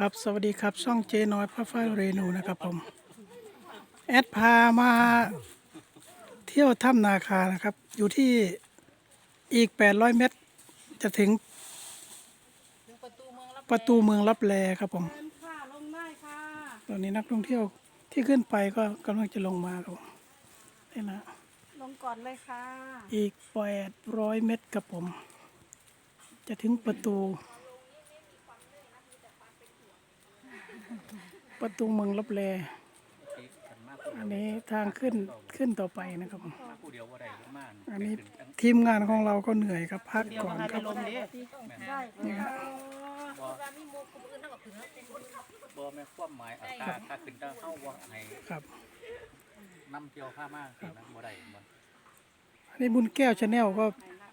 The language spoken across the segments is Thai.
ครับสวัสดีครับช่องเจน้อยพระฟ้าเรนูนะครับผม แอดพามาเที่ยวถ้ำนาคานะครับ อยู่ที่อีก 800 เมตร จะถึงประตูเมืองรับแลครับผมเชิญค่ะลงได้ค่ะตอนนี้นักท่องเที่ยวที่ขึ้นไปก็กำลังจะลงมาครับผมนี่นะลงก่อนเลยค่ะ อีก 800 เมตรครับผม จะถึงประตู ประตูเมืองรับแลอันนี้ทางขึ้นขึ้นต่อไปนะครับ อันนี้ทีมงานของเราก็เหนื่อยครับพักก่อนครับนี่ครับบ่แม่ความหมายอัตราถ้าขึ้นถ้าเข้าว่าให้ครับน้ำเที่ยวผ้ามากนะบ่ได้บ่อันนี้บุญแก้วชาแนลก็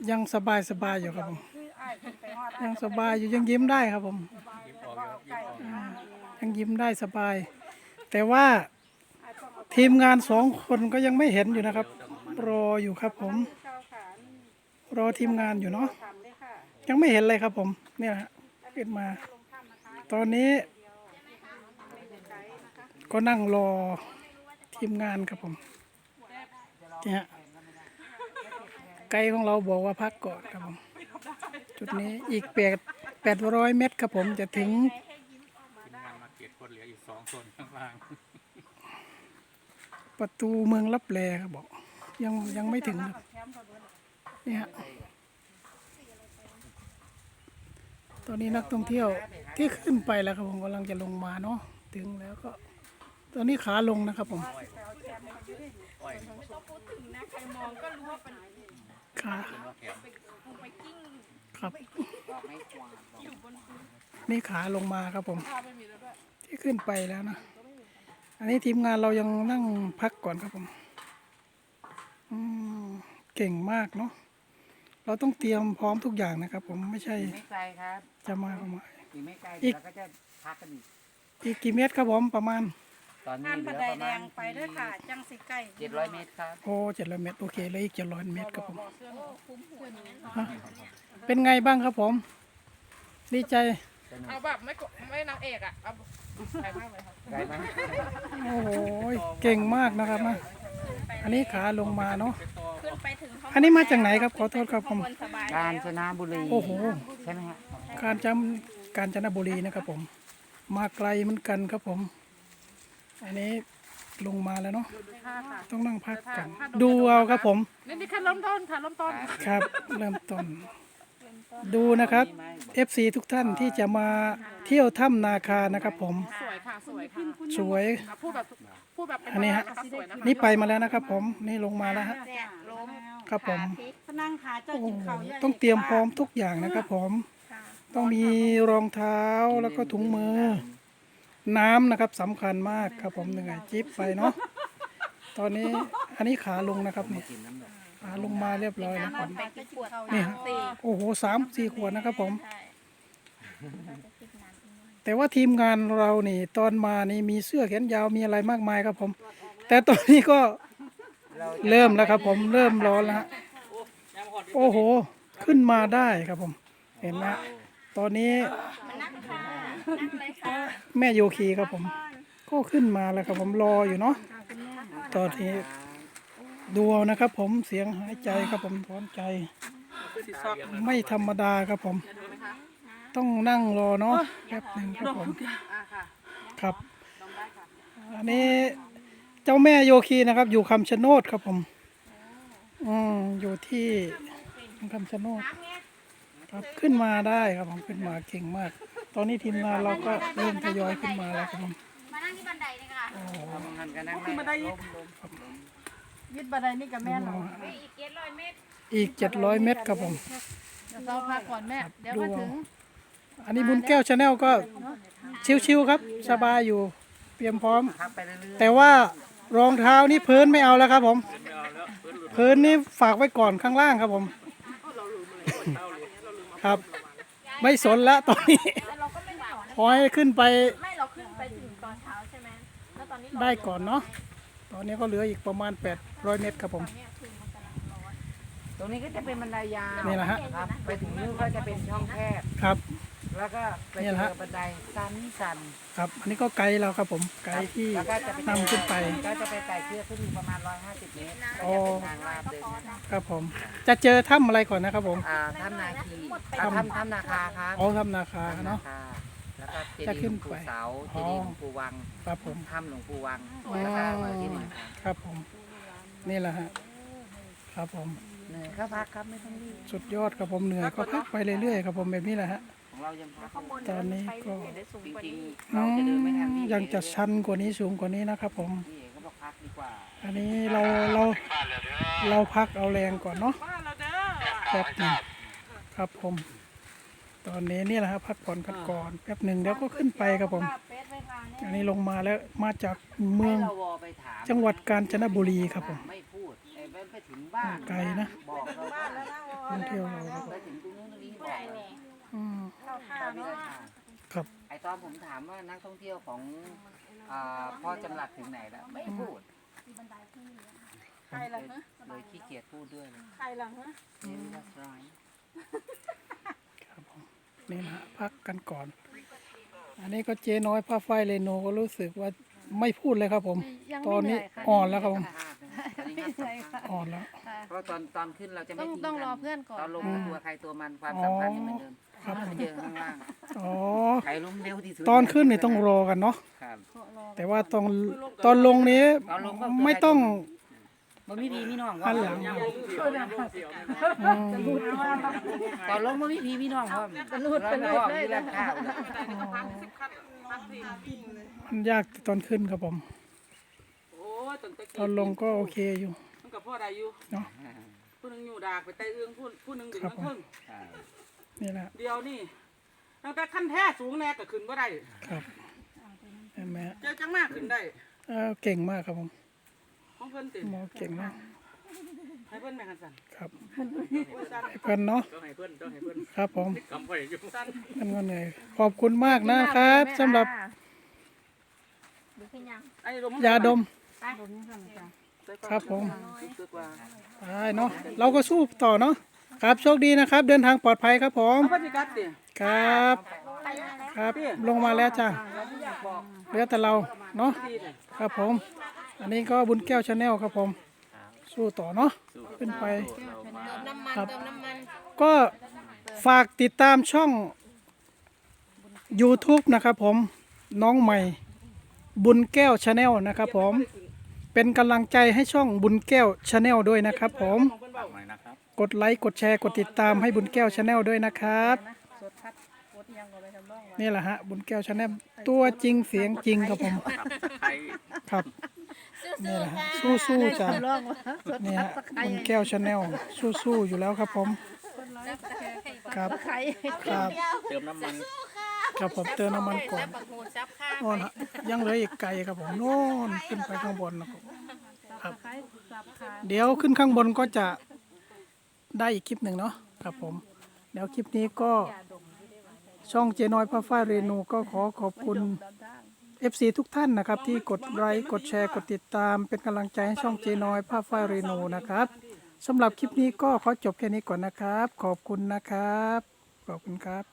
ยังสบายสบายอยู่ครับผมยังสบายอยู่ยังยิ้มได้ครับผม ยังยิ้มได้สบาย แต่ว่าทีมงานสองคนก็ยังไม่เห็นอยู่นะครับ รออยู่ครับผม รอทีมงานอยู่เนาะยังไม่เห็นเลยครับผมเนี่ยฮะขึ้นมา ตอนนี้ ก็นั่งรอทีมงานครับผมเนี่ยไกด์ของเราบอกว่าพักก่อนครับผม จุดนี้อีกแปดแปดร้อยเมตรครับผมจะถึงางล่าง ประตูเมืองรับแลครับบอก ยังยังไม่ถึงครับแคมป์เขาด้วยนี่ฮะตอนนี้นักท่องเที่ยวที่ขึ้นไปแล้วครับผมกำลังจะลงมาเนาะถึงแล้วก็ ตอนนี้ขาลงนะครับผมอ้อยนะใครมองก็รู้ว่าเป็นขาเป็นว่าแถมไปกิ้งครับนี่ขาลงมาครับผมข้าวไม่มีแล้วด้วยที่ขึ้นไปแล้วนะ อันนี้ทีมงานเรายังนั่งพักก่อนครับผมอืมเก่งมากเนาะเราต้องเตรียมพร้อมทุกอย่างนะครับผมไม่ใช่ไม่ไกลครับ จะมาก็มาอีกไม่ไกลอีเดี๋กยวเราก็จะพักกันอีกอีกกี่เมตรครับผมประมาณตอนนี้ท่านเหบัลืนอไดประแดมาณงไปด้วยค่ะ จังสิใกล้เจ็ดร้อยเมตรครับโอ้เจ็ดร้อยเมตรโอเคเหลยอีกเจ็ดร้อยเมตรครับผมฮะเป็นไงบ้างครับผม ดีใจ เอาแบบไม่กดไม่นางเอกอะเอา ไปมากเลยครับไกลไหมโอ้โหเก่งมากนะครับนะอันนี้ขาลงมาเนาะ ขึ้นไปถึงข้างบอันนี้มาจากไหนครับขอโทษครับผมบนสบายกาญจนบุรีโอ้โห ใช่ไหมฮะการจำการจนบุรีนะครับผม มาไกลเหมือนกันครับผม อันนี้ลงมาแล้วเนาะค่ะค่ะต้องนั่งพักกัน ดูเอาครับผม นี่นี่แค่เริ่มต้นค่ะเริ่มต้น ครับ เริ่มต้น ดูนะครับ FC ทุกท่านที่จะมาเที่ยวถ้ำนาคานะครับผม สวยค่ะสวยค่ะสวย อะพูดแบบพูดแบบเป็นอันนี้ฮะ ธรรมดานะคะสวยนะคะนี่ไปมาแล้วนะครับผม นี่ลงมาแล้วฮะ แดดลมครับผมพนังขาเจ้าโอ้จิ๋วโหเขาย่าต้องเตรียมพร้อมทุกอย่างนะครับผมต้องมีรองเท้าแล้วก็ถุงมือ น้ำนะครับสำคัญมากครับผมเหนื่อยจิ๊บไปเนาะ ตอนนี้อันนี้ขาลงนะครับเนี่ยขาลงมาเรียบร้อยแล้วผมไปกินขวดนี่ฮะโอ้โหสามสี่ขวดนะครับผมแต่ว่าทีมงานเรานี่ ตอนมานี่มีเสื้อแขนยาวมีอะไรมากมายครับผม แต่ตอนนี้ก็เริ่มแล้วครับผมเริ่มร้อนแล้วฮะโอ้โห ขึ้นมาได้ครับผม เห็นไหมฮะตอนนี้นั่งค่ะนั่งเลยค่ะแม่โยคีครับผม ก็ขึ้นมาแล้วครับผมรออยู่เนาะตอนนี้ ดูเอานะครับผมเสียงหายใจครับผมถอนใจ ไม่ธรรมดาครับผม ต้องนั่งรอเนาะแป๊บหนึ่งครับผมอะค่ะครับ อันนี้เจ้าแม่โยคีนะครับ อยู่คำชะโนดครับผมอืมอยู่ที่คำชะโนดครับขึ้นมาได้ครับผมขึ้นมาเก่งมาก ตอนนี้ทีมงานเราก็เริ่มทยอยขึ้นมาแล้วครับผมมานั่งที่บันไดเลยค่ะเอามองหันกันนั่งขึ้นมาได้อีก ยึดบันไดนี่กับแม่หรออีกเจ็ดร้อยเมตรครับผม เดี๋ยวเราพักก่อนแม่ เดี๋ยวดูมาเอาถึงอันนี้บุญแก้วชาแนลก็ ชิวๆครับ สบายอยู่เตรียมพร้อมพักไปเรื่อยแต่ว่ารองเท้านี่พื้นไม่เอาแล้วครับผม พื้นนี่ฝากไว้ก่อนข้างล่างครับผม ครับ ไม่สนแล้วตอนนี้เราก็ไม่หนาวนะขอให้ขึ้นไปไม่เราขึ้นไปถึงตอนเช้าใช่ไหมแล้วตอนนี้เราได้ก่อนเนาะตอนนี้ก็เหลืออีกประมาณ 800เมตรครับผมเนี่ยคือมันกำลังร้อนๆตรงนี้ก็จะเป็นบันไดยาวนี่แหละฮะ ครับ ไปถึงนู้นก็จะเป็นช่องแคบ ครับ แล้วก็ไปเนี่ยเจนะฮะ อบันไดสันสันครับ อันนี้ก็ไกด์เราครับผม ไกด์ที่แล้วก็จะไปนำขึ้นไป ก็จะไปไต่เชือกขึ้นประมาณ 150 เมตรอ๋อจะเป็นทางลาดเดินครับผม จะเจอถ้ำอะไรก่อนนะครับผม อ่าถ้ำนาคีถ้ำอ่าถ้ำถ้ำนาคาครับอ๋อถ้ำนาคาถ้ำนาเนาะ คาแล้วก็เจจะดีย์ขึ้หลนวงปู่ไปเสาอ๋เจอดีย์หลวงปู่วังครับผม ถ้ำหลวงปู่วังอ๋อแล้วก็มาที่นี่ครับครับผม นี่แหละฮะครับผมเหนื่อยก็พักครับไม่ต้องรีบสุดยอดครับผมเหนื่อยก็พักไปเรื่อยๆครับผมแบบนี้แหละฮะ ของเรายังพักข้างบนตอนนี้ก็เดี๋ยวสูงจกว่าริงนี้ๆเราจะเดินไม่ทันพี่ยังจะชันกว่านี้สูงกว่านี้นะครับผมพี่เอกก็บอกพักดีกว่าอันนี้เราเราเราพักเอาแรงก่อนเนาะแป๊บหนึงครับผม ตอนนี้นี่แหละครับพักผ่อนกันก่อนแป๊บหนึ่งเดี๋ยวก็ขึ้นไปครับผม อันนี้ลงมาแล้วมาจากเมือง ให้เราวอไปถามจังหวัดกาญจนบุรีครับผม ไม่พูดไอ้เว้นไปถึงบ้านไกลนะ บอกเราว่าท่องเที่ยวเราครับไปถึงตรงนู้นตรงนี้บอกเราอืมเข้าท่าตอนนี้เนาะก็ถามครับ ไอ้ตอนผมถามว่านักท่องเที่ยวของอ่าพ่อจำหลัดถึงไหนแล้วไม่พูดใครล่ะฮะเลยขี้เกียจพูดด้วยเลยใครล่ะฮะนี่รักร้ายครับผมนี่นะฮะพักกันก่อน อันนี้ก็เจ๊น้อยผ้าไฟเรโนก็รู้สึกว่าไม่พูดเลยครับผมตอนนี้อ่อนแล้วครับผมตอนนี้งานสำคัญอ่อนแล้ว เพราะตอนตอนขึ้นเราจะไม่ต้องทิ้งต้องกันรอเพื่อนก่อน ตอนลงอืก็มตัวใครตัวมันความสัมพันธ์ยังเหมือนเดิมครับผม เจอข้างล่างอ๋อใครล้มเร็วที่สุดตอนขึ้นนี่ต้องรอกันเนาะครับ แต่ว่าตอนตอนลงนี้ตอนลงก็ไม่ต้อง มันไม่มีพี่น้องหันหลังอืมตอนลงมันไม่มีพี่น้องพ่อมรูดเป็นรูดเลยนะข้าวมันยากตอนขึ้นครับผม โอ้ยตั้งแต่ตอนลงก็โอเคอยู่ มันกับพ่อได้อยู่เนาะ ผู้หนึงอยู่ดากไปไต่เอื้องผู้ผู้หนึงดึงครับ น้ำผมพึ่งนี่แหละเดียวนี่ตั้งแต่ขั้นแท้สูงแน่ก็ขึ้นก็ได้ครับเห็นไหมฮะเจ้าจังมากขึ้นได้เออเก่งมากครับผมของ เพิ่นติหมอเก่งมากให้เพิ่นแม่กันสั่นครับโอ้ยสั่นให้เพื่อนเนาะก็ให้เพื่อนก็ให้เพื่อนครับผมกำไว้อยู่สั่นมันก็เหนื่อยขอบคุณมากนะครับสำหรับดูขึ้นยังไอ้ลมยาดมใส่ก่อนครับผมรู้สึกว่าได้เนาะเราก็สู้ต่อเนาะครับโชคดีนะครับ เดินทางปลอดภัยครับผมเอาปฏิกัดติครับ ไปยังไงครับลงมาแล้วจ้าเหลือแต่เราเนาะดีเลยครับผม อันนี้ก็บุญแก้วชาแนลครับผม สู้ต่อเนาะขึ้นไปครับก็ฝากติดตามช่อง YouTube นะครับผมน้องใหม่ บุญแก้วชาแนลนะครับผมเป็นกำลังใจให้ช่องบุญแก้วชาแนลด้วยนะครับผมของเพิ่นเว้าหน่อยนะครับกดไลค์กดแชร์กดติดตามให้บุญแก้วชาแนลด้วยนะครับนี่แหละฮะบุญแก้วชาแนลตัวจริงเสียงจริงครับผมครับใครครับ นี่แหละฮะสู้ๆจ้ะนี่ฮะบุญแก้วชาแนลสู้ๆอยู่แล้วครับผมครับครับเติมน้ำมันครับผมเติมน้ำมันก่อนปักหูซับข้างโน่นฮะยังเหลืออีกไกลครับผมโน่นขึ้นไปข้างบนนะครับครับเดี๋ยวขึ้นข้างบนก็จะได้อีกคลิปหนึ่งเนาะครับผม เดี๋ยวคลิปนี้ก็ช่องเจน้อยพระฟ้าเรนูก็ขอขอบคุณ FC ทุกท่านนะครับ ที่กดไลค์กดแชร์กดติดตาม เป็นกำลังใจให้ช่องเจน้อยพระฟ้าเรนูนะครับสำหรับคลิปนี้ก็ขอจบแค่นี้ก่อนนะครับ ขอบคุณนะครับ ขอบคุณครับ